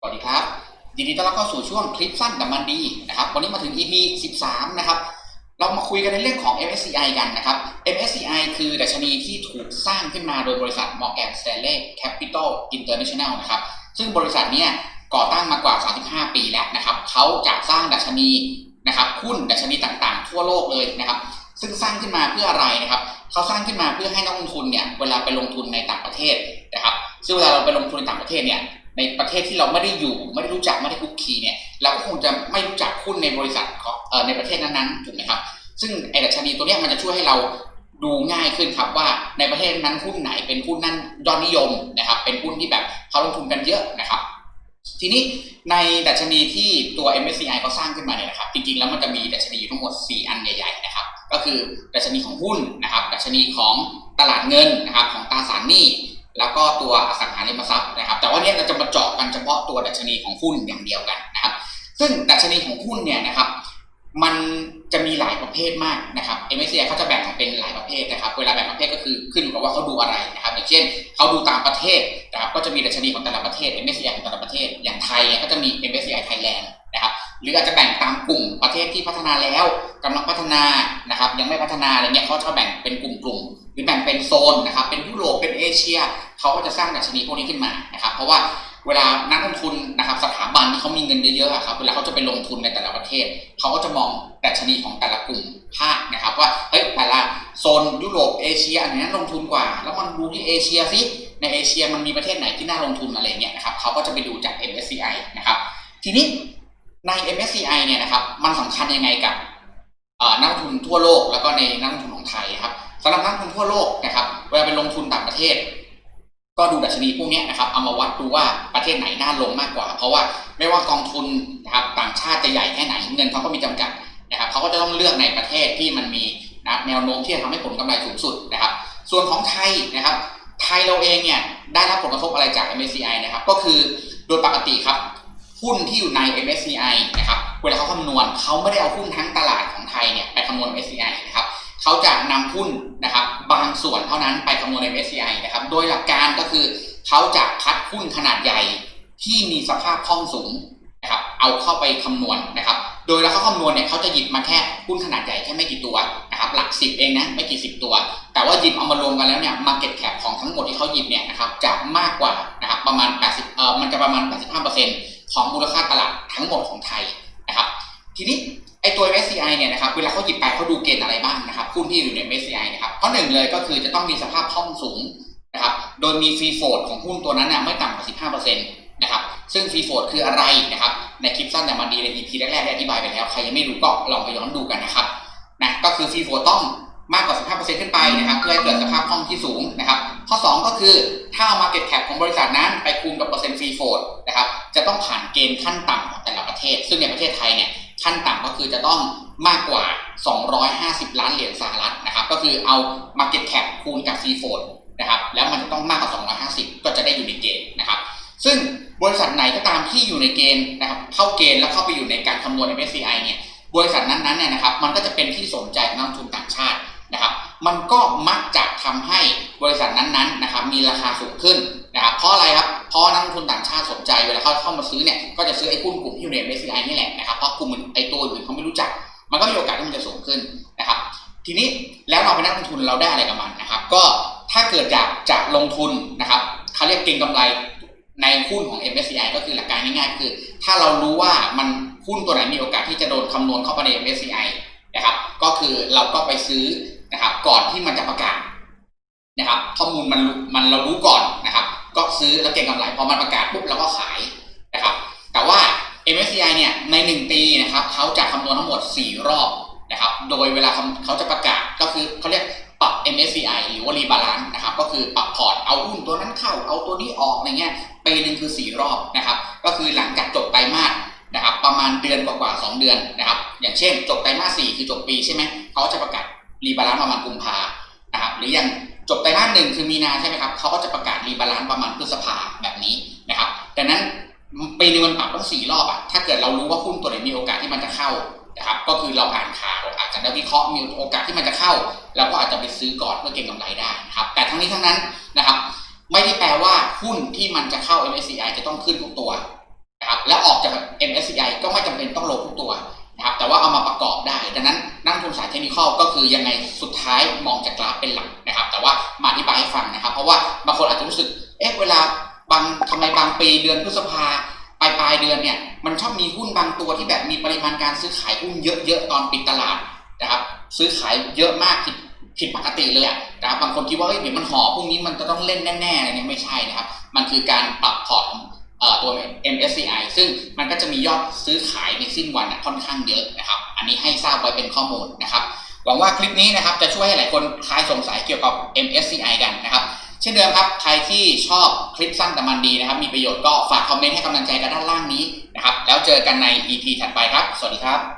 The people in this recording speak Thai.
สวัสดีครับยินดีต้อนรับเข้าสู่ช่วงคลิปสั้นแต่มันดีนะครับ วันนี้มาถึง EP 13 นะครับ เรามาคุยกันในเรื่องของ MSCI กันนะครับ MSCI คือดัชนีที่ถูกสร้างขึ้นมาโดยบริษัท Morgan Stanley Capital International นะครับ ซึ่งบริษัทเนี้ยก่อตั้งมากว่า 35 ปีแล้วนะครับ เขาจะสร้างดัชนีนะครับหุ้นดัชนีต่างๆ ทั่วโลกเลยนะครับ ซึ่งสร้างขึ้นมาเพื่ออะไรนะครับ เขาสร้างขึ้นมาเพื่อให้นักลงทุนเนี่ยเวลาไปลงทุนในต่างประเทศนะครับ ซึ่งเวลาเราไปลงทุนในต่างประเทศเนี่ย ในประเทศที่เราไม่ได้อยู่ไม่ได้รู้จักไม่ได้คุกคีเนี่ยเราก็คงจะไม่รู้จักหุ้นในบริษัทของในประเทศนั้นๆถูกไหมครับ ซึ่งไอ้ดัชนีตัวเนี้ยมันจะช่วยให้เราดูง่ายขึ้นครับว่าในประเทศนั้นหุ้นไหนเป็นหุ้นนั้นยอดนิยมนะครับ เป็นหุ้นที่แบบเขาลงทุนกันเยอะนะครับ ทีนี้ในดัชนีที่ตัว MSCI เขาสร้างขึ้นมาเนี่ยนะครับจริงๆแล้วมันจะมีดัชนีอยู่ทั้งหมด 4 อันใหญ่ๆนะครับ ก็คือดัชนีของหุ้นนะครับ ดัชนีของตลาดเงินนะครับของตราสารหนี้ แล้วก็ตัวอสังหาริมทรัพย์นะครับ แต่ว่าเนี้เราจะมาเจาะกันเฉพาะตัวดัชนีของหุ้นอย่างเดียวกันนะครับ ซึ่งดัชนีของหุ้นเนี่ยนะครับ มันจะมีหลายประเภทมากนะครับ MSCI เขาจะแบ่งออกเป็นหลายประเภทนะครับ เวลาแบ่งประเภทก็คือขึ้นอยู่กับว่าเขาดูอะไรนะครับ อย่างเช่นเขาดูตามประเทศนะครับ ก็จะมีดัชนีของแต่ละประเทศ MSCI ของแต่ละประเทศ อย่างไทยก็จะมี MSCI Thailand นะครับ หรืออาจจะแบ่งตามกลุ่มประเทศที่พัฒนาแล้วกำลังพัฒนานะครับ ยังไม่พัฒนาอะไรเงี้ยเขาจะแบ่งเป็นกลุ่มๆหรือแบ่งเป็นโซนนะครับ เป็นยุโรป เป็นเอเชีย เขาก็จะสร้างดัชนีพวกนี้ขึ้นมานะครับ เพราะว่าเวลานักลงทุนนะครับสถาบันที่เขามีเงินเยอะๆครับเวลาเขาจะไปลงทุนในแต่ละประเทศ เขาก็จะมองดัชนีของแต่ละกลุ่มภาคนะครับ ว่าเฮ้ยแต่ละโซนยุโรปเอเชียอันนี้ลงทุนกว่า แล้วมันดูที่เอเชียสิในเอเชียมันมีประเทศไหนที่น่าลงทุนอะไรเงี้ยนะครับเขาก็จะไปดูจาก MSCI นะครับ ทีนี้ใน MSCI เนี่ยนะครับมันสำคัญยังไงกับนักลงทุนทั่วโลกแล้วก็ในนักลงทุนของไทยครับสำหรับนักลงทุนทั่วโลกนะครับเวลาไปลงทุนต่างประเทศ ก็ดูดัชนีพวกนี้นะครับเอามาวัดดูว่าประเทศไหนน่าลงมากกว่า เพราะว่าไม่ว่ากองทุนนะครับต่างชาติจะใหญ่แค่ไหนเงินเขาก็มีจำกัดนะครับเขาก็จะต้องเลือกในประเทศที่มันมีนะครับแนวโน้มที่จะทำให้ผลกำไรสูงสุดนะครับ ส่วนของไทยนะครับ ไทยเราเองเนี่ยได้รับผลกระทบอะไรจาก MSCI นะครับ ก็คือโดยปกติครับหุ้นที่อยู่ใน MSCI นะครับเวลาเขาคำนวณเขาไม่ได้เอาหุ้นทั้งตลาดของไทยเนี่ยไปคำนวณ MSCI นะครับ เขาจะนำหุ้นนะครับบางส่วนเท่านั้นไปคำนวณใน MSCI นะครับ โดยหลักการก็คือเขาจะคัดหุ้นขนาดใหญ่ที่มีสภาพคล่องสูงนะครับ เอาเข้าไปคำนวณนะครับ โดยแล้วเขาคำนวณเนี่ยเขาจะหยิบมาแค่หุ้นขนาดใหญ่แค่ไม่กี่ตัวนะครับหลักสิบเองนะไม่กี่สิบตัว แต่ว่าหยิบเอามารวมกันแล้วเนี่ย market cap ของทั้งหมดที่เขาหยิบเนี่ยนะครับจะมากกว่านะครับประมาณ 80เอ่อมันจะประมาณ 85%ของมูลค่าตลาดทั้งหมดของไทย ทีนี้ไอตัว MSCI เนี่ยนะครับเวลาเขาหยิบไปเขาดูเกณฑ์อะไรบ้างนะครับหุ้นที่อยู่ใน MSCI นะครับข้อหนึ่งเลยก็คือจะต้องมีสภาพคล่องสูงนะครับโดยมีฟรีโฟลดของหุ้นตัวนั้นน่ะไม่ต่ำกว่า 15%นะครับซึ่งฟรีโฟลดคืออะไรนะครับในคลิปสั้นแต่มันดีใน EP แรกๆได้อธิบายไปแล้วใครยังไม่รู้ก็ลองไปย้อนดูกันนะครับนะก็คือฟรีโฟลดต้องมากกว่า 15%ขึ้นไปนะครับเพื่อให้เกิดสภาพคล่องที่สูงนะครับข้อ 2 ก็คือถ้าเอา market cap ของบริษัทนั้นไปคูณกับเปอร์เซ็นต์ฟรีโฟลดนะครับจะต้องผ่านเกณฑ์ขั้นต่ำของแต่ละประเทศ ซึ่งในประเทศไทยเนี่ย ขั้นต่ำก็คือจะต้องมากกว่า 250 ล้านเหรียญสหรัฐนะครับ ก็คือเอา market cap คูณกับฟรีโฟลดนะครับ แล้วมันจะต้องมากกว่า 250 ก็จะได้อยู่ในเกณฑ์นะครับ ซึ่งบริษัทไหนก็ตามที่อยู่ในเกณฑ์นะครับเข้าเกณฑ์แล้วเข้าไปอยู่ในการคำนวณ MSCI เนี่ยบริษัทนั้นๆเนี่ยนะครับมันก็จะเป็นที่สนใจของนักลงทุนต่างชาตินะครับ มันก็มักจะทำให้บริษัทนั้นๆนะครับมีราคาสูงขึ้นนะครับเพราะอะไรครับเพราะนักลงทุนต่างชาติสนใจเวลาเขาเข้ามาซื้อเนี่ยก็จะซื้อไอ้หุ้นกลุ่มที่อยู่ใน MSCI นี่แหละนะครับเพราะกลุ่มไอ้ตัวอื่นเขาไม่รู้จัก มันก็มีโอกาสที่มันจะสูงขึ้นนะครับ ทีนี้แล้วเราเป็นนักลงทุนเราได้อะไรกับมันนะครับ ก็ถ้าเกิดอยากจะลงทุนนะครับเขาเรียกเก็งกำไรในหุ้นของ MSCI ก็คือหลักการง่ายๆคือ ถ้าเรารู้ว่ามันหุ้นตัวไหนมีโอกาสที่จะโดนคำนวณเข้าไปใน MSCI นะครับ ก็คือเราก็ไปซื้อ นะครับ ก่อนที่มันจะประกาศนะครับข้อมูลมันรู้มันเรารู้ก่อนนะครับ ก็ซื้อแล้วเก็งกำไรพอมันประกาศปุ๊บเราก็ขายนะครับ แต่ว่า MSCI เนี่ยใน 1 ปีนะครับเขาจะคำนวณทั้งหมด 4 รอบนะครับ โดยเวลาเขาจะประกาศก็คือเขาเรียกปรับ MSCI หรือว่ารีบาลานซ์นะครับ ก็คือปรับพอร์ตเอาหุ้นตัวนั้นเข้า เอาตัวนี้ออกอะไรเงี้ยปีหนึ่งคือ 4 รอบนะครับ ก็คือหลังจากจบไตรมาสนะครับ ประมาณเดือนกว่าๆสองเดือนนะครับ อย่างเช่น จบไตรมาสสี่คือจบปีใช่ไหมเขาก็จะประกาศ รีบาลานซ์ประมาณกุมภานะครับหรืออย่างจบไตรมาสหนึ่งคือมีนาใช่ไหมครับเขาก็จะประกาศรีบาลานซ์ประมาณพฤษภาแบบนี้นะครับดังนั้นปีนึงมันปรับต้องสี่รอบอะถ้าเกิดเรารู้ว่าหุ้นตัวไหนมีโอกาสที่มันจะเข้านะครับก็คือเราอ่านข่าวอาจจะได้วิเคราะห์มีโอกาสที่มันจะเข้าเราก็อาจจะไปซื้อก่อนเพื่อเก็งกำไรได้นะครับแต่ทั้งนี้ทั้งนั้นนะครับ ไม่ได้แปลว่าหุ้นที่มันจะเข้า MSCI จะต้องขึ้นทุกตัวนะครับแล้วออกจาก MSCI ก็ไม่จำเป็นต้องลงทุกตัว แต่ว่าเอามาประกอบได้ ดังนั้นนักลงทุนสายเทคนิคก็คือยังไงสุดท้ายมองจากกราฟเป็นหลักนะครับ แต่ว่ามาอธิบายให้ฟังนะครับ เพราะว่าบางคนอาจจะรู้สึก เอ๊ะเวลาบางทำไมบางปีเดือนพฤษภาปลายปลายเดือนเนี่ยมันชอบมีหุ้นบางตัวที่แบบมีปริมาณการซื้อขายหุ้นเยอะๆตอนปิดตลาดนะครับ ซื้อขายเยอะมากผิดผิดปกติเลยอะนะครับบางคนคิดว่าเฮ้ยเดี๋ยวมันห่อพรุ่งนี้มันจะต้องเล่นแน่ๆอะไรเนี่ยไม่ใช่นะครับ มันคือการปรับพอร์ตของ ตัว MSCI ซึ่งมันก็จะมียอดซื้อขายในสิ้นวันอะค่อนข้างเยอะนะครับ อันนี้ให้ทราบไว้เป็นข้อมูลนะครับ หวังว่าคลิปนี้นะครับจะช่วยให้หลายคนคลายสงสัยเกี่ยวกับ MSCI กันนะครับ เช่นเดิมครับ ใครที่ชอบคลิปสั้นแต่มันดีนะครับ มีประโยชน์ก็ฝากคอมเมนต์ให้กำลังใจกันด้านล่างนี้นะครับ แล้วเจอกันใน EP ถัดไปครับ สวัสดีครับ